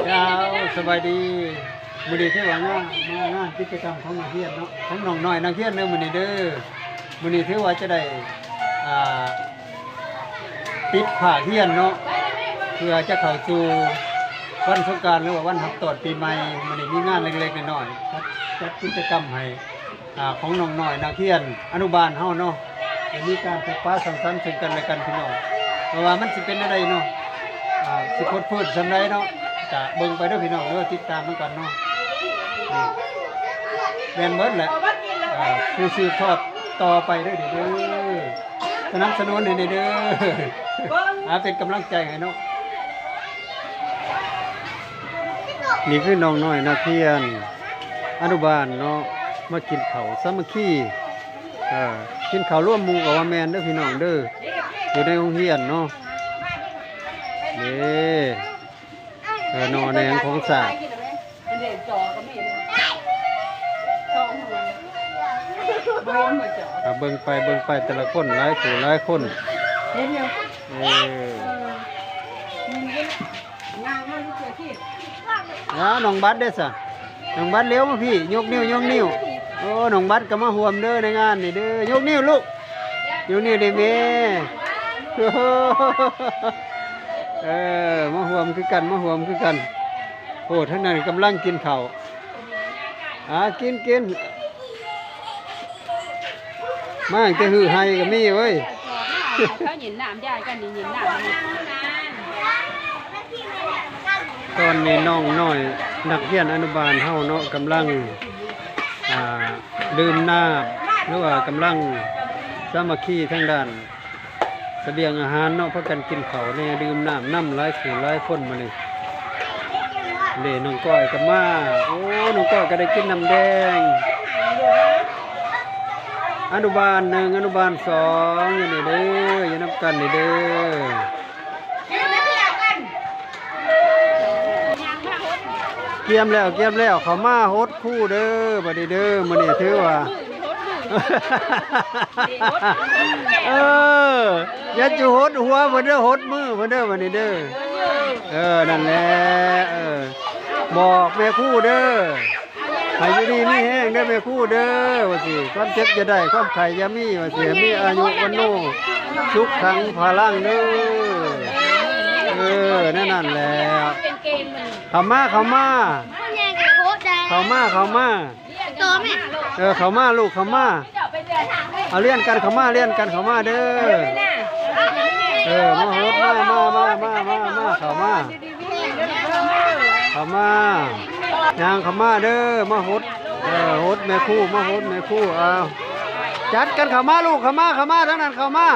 เจ้าสบายดีมือนี้ที่ว่างานมางานกิจกรรมของนักเรียนเนาะของน้องน้อยนักเรียนเด้อมือนี้เด้อมือนี้ถือว่าจะได้ปิดภาเรียนเนาะเพื่อจะเข้าสู่วันสงกานต์หรือว่าวันรับตอดปีใหม่มื้อนี้มีงานเล็กๆน้อยๆจัดกิจกรรมให้ของน้องน้อยนักเรียน อนุบาลเฮาเนาะและมีการพบปะสังสรรค์ซึ่งกันและกันพี่น้องเพราะว่ามันสิเป็นอะไรเนาะสิพดพูดสำไรเนาะ จะเบิ่งไปด้วยพี่น้องเด้อติดตามมันกันเนาะนี่แมนเบิร์ดแหละอ่าผู้สืบทอดต่อไปเด้อเด้อสนับสนุนให้เด้ออาเป็นกำลังใจให้เนาะนี่คือน้องน้อยนักเรียน อนุบาลเนาะมากินเขาวสามัคคีเออกินข้าวร่วมหมูกับว่าแมนเด้อพี่น้องเด้ออยู่ในโรงเรียนเนาะนี่ เออนอนแนงของศาสตร์อะเบิ่งไปเบิ่งไปแต่ละคนหลายผู้หลายคนเอออ่าน้องบัตรเด้สะน้องบัตรเลี้ยวมาพี่ ยกนิ้วยกนิ้วโอ้น้องบัตรก็มาห่วมเด้อในงานนี่เด้อยกนิ้วลูกยกนิ้วดิแม่ เออมาห่วมคือกันมาห่วมคือกันโอ้ท่านนั้นกำลังกินข้าวอ่ากินกินมาจะหือให้ก็มีเว้ยเขาหยินน้ำยายกันนี่หยินน้ำตอนนี้น้องน้อย นักเรียนอนุบาลเฮาเนาะกำลังดื่มน้ำหรือว่ากำลังสามัคคีทางด้าน เสบียงอาหารเนาะพราะกันกินเขาเนี่ยดื่มน้ำน้ำหลายขู่หลายคนมาเลยเล่น้องก้อยก็มาโอ้น้องก้อยก็ได้กินน้ำแดง อนุบาลหนึ่งอนุบาลสองอยู่นี่เด้ออยู่น้ำกันนี่เด้อเกียมแล้วเกียมแล้วเขามาโฮดคู่เด้อบัดนี้เด้อมื้อนี้ถือว่า เอออย่าจูโฮดหัวเพิ่นเด้อโฮดมือเพิ่นเด้อบัดนี้เด้อเออนั่นแหละเออบอกแม่ครู่เด้อให้อยู่ดีมีแห้งเด้อแม่ครู่เด้อว่าสิความเจ็บจะได้ความไข่จะมีว่าสิมีอายุวันโนสุขขังพลังเด้อเออนั่นนั่นแหละเป็นเกมมันเขามาเขามาพ่อแม่กับโคตรได้เขามาเขามา ตัวแม่เออเข้ามาลูกเข้ามาเดี๋ยวไปเจอทางให้เอาเลี้ยนกันเข้ามาเลี้ยนกันเข้ามาเด้อเออมาโฮดมามามามามามาเข้ามาเข้ามาย่างเข้ามาเด้อมาโฮดเออโฮดแม่คู่มาโฮดแม่คู่เอาจัดกันเข้ามาลูกเข้ามาเข้ามาทั้งนั้นเข้ามา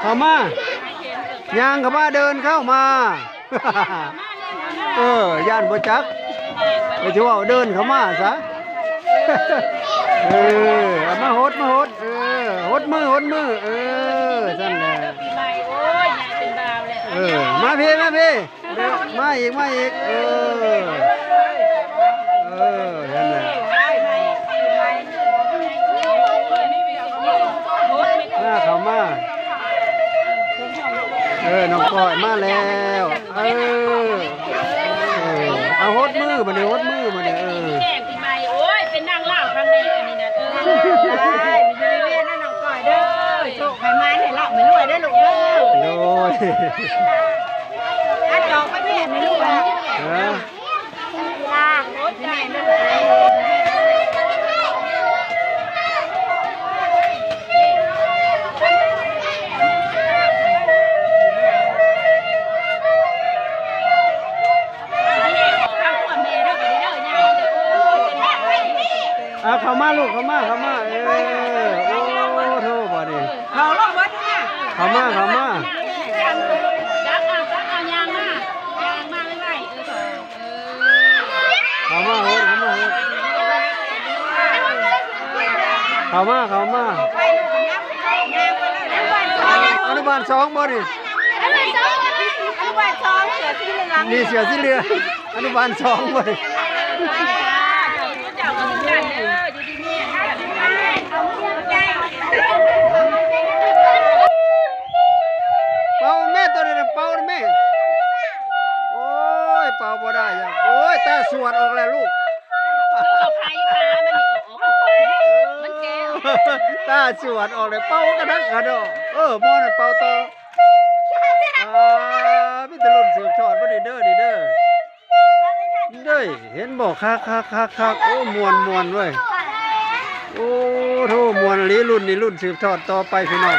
เข้ามาย่างเข้ามาเดินเข้ามาเออย่านบ่จักไปถือว่าเดินเข้ามาซะ เออเอามาหดมาหดเออหดมือหดมือเออสั่นแหละปีใหม่โอ้ยยายเป็นดาวแล้วเออมาพี่มาพี่เดี๋ยวมาอีกมาอีกเออเออนั่นแหละมาเข้ามาเออน้องก้อยมาแล้วเออเออเอาหดมือมาเดี๋ยวหดมือมาเดี๋ยวเออ อันดอกไปเพียนไม่รวยเออลาโอ้ยใจเลยเอาเข้ามาลูกเข้ามาเข้ามาเออโอ้โทษบ่ดิเขาลงวัดเนี่ยเข้ามาเข้ามา จักเอาจักเอายางมากยางมากไม่ไหวเออเข้ามาโหดเขามาโหดเขามาเขามาอนุบาลสองบ่ดิอนุบาลสองอนุบาลสองเสือที่เหลืองนี่เสือสีเหลืองอนุบาลสองบ่ดิ ตาสวดออกเลยเป่ากระดักกระดอเออหมอนั่นเป่าต่ออ่ามีแต่รุ่นสืบทอดบ่นี่เด้อนี่เด้อนี่เด้อเห็นบ่คักคักคักคักโอ้มวนมวนเว้ยโอ้โธ่มวนอีหลีรุ่นนี่รุ่นสืบทอดต่อไปพี่น้อง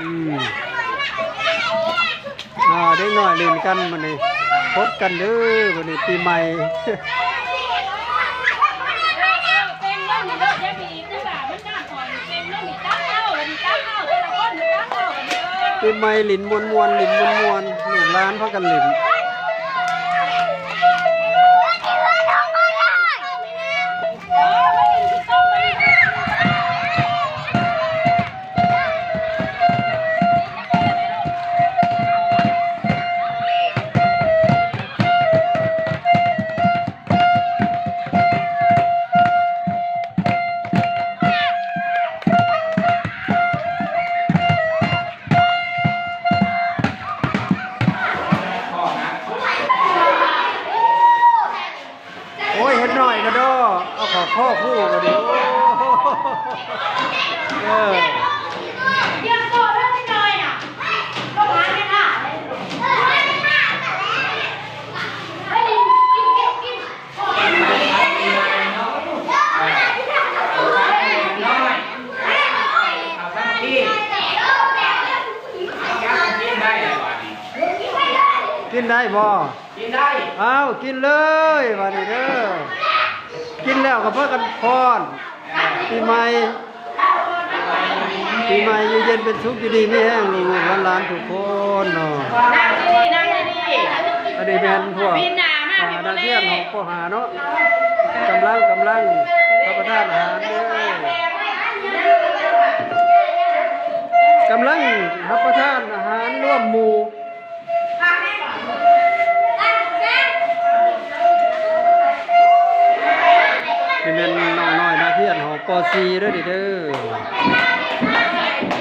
อืมอ่าเด็กน้อยเล่นกันมื้อนี้พบกันเด้อมื้อนี้ปีใหม่ เป็นเรื่องนี้เด้อเดี๋ยวมีอีกคือว่ามันน่าถอนเป็นเรื่องนี้ตั้งเอาวันนี้ตั้งเอาแต่ละคนตั้งเอาวันนี้เออ ปีใหม่หลินมวนมวนหลินมวนมวนลูกหลานพากันหลิน กินได้บ่กินได้เอากินเลยวันนี้เด้อกินแล้วก็เพื่อกันพรปีใหม่ปีใหม่อยู่เย็นเป็นสุขอยู่ดีไม่แห้งลูกหลานๆทุกคนเนาะนั่งดีๆนั่งดีอันนี้เป็นพวกๆบินหนามาอ่าพี่นับ่กเล่เรียนของปหาเนาะกำลังกำลังรับประทานอาหารเด้อกำลังรับประทานอาหารร่วมหมู่ กเรียนของป .4 เด้อดิเด้อ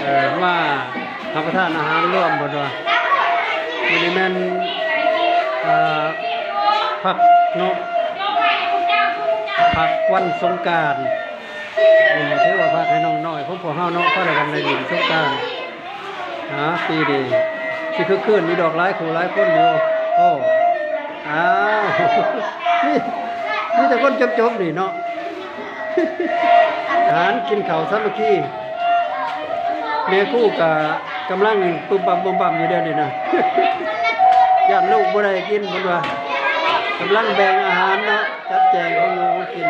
เออมารับประทานอาหารร่วมบ่ดว่ามื้อนี้แม่นอ่าผักนาะผักวันสงการนี่ถือว่าผักให้น้องน้อยพวกพวกเฮานาะเขาได้กันในดินสงการหาปีดีสิคือคืนมีดอกหลายคู่หลายคนอยู่โอ้อ้าวนี่มีแต่คนจบๆนี่เนาะ อาหารกินเข้าวสามัคคีแม่คู่กับกำลังปุ่มปั๊มปุ่มปั๊มอยู่เดียวนี่นะยานลูกบ่ได้กินเพิ่นว่ากำลังแบ่งอาหารเนาะจัดแจงเขาอยู่กิน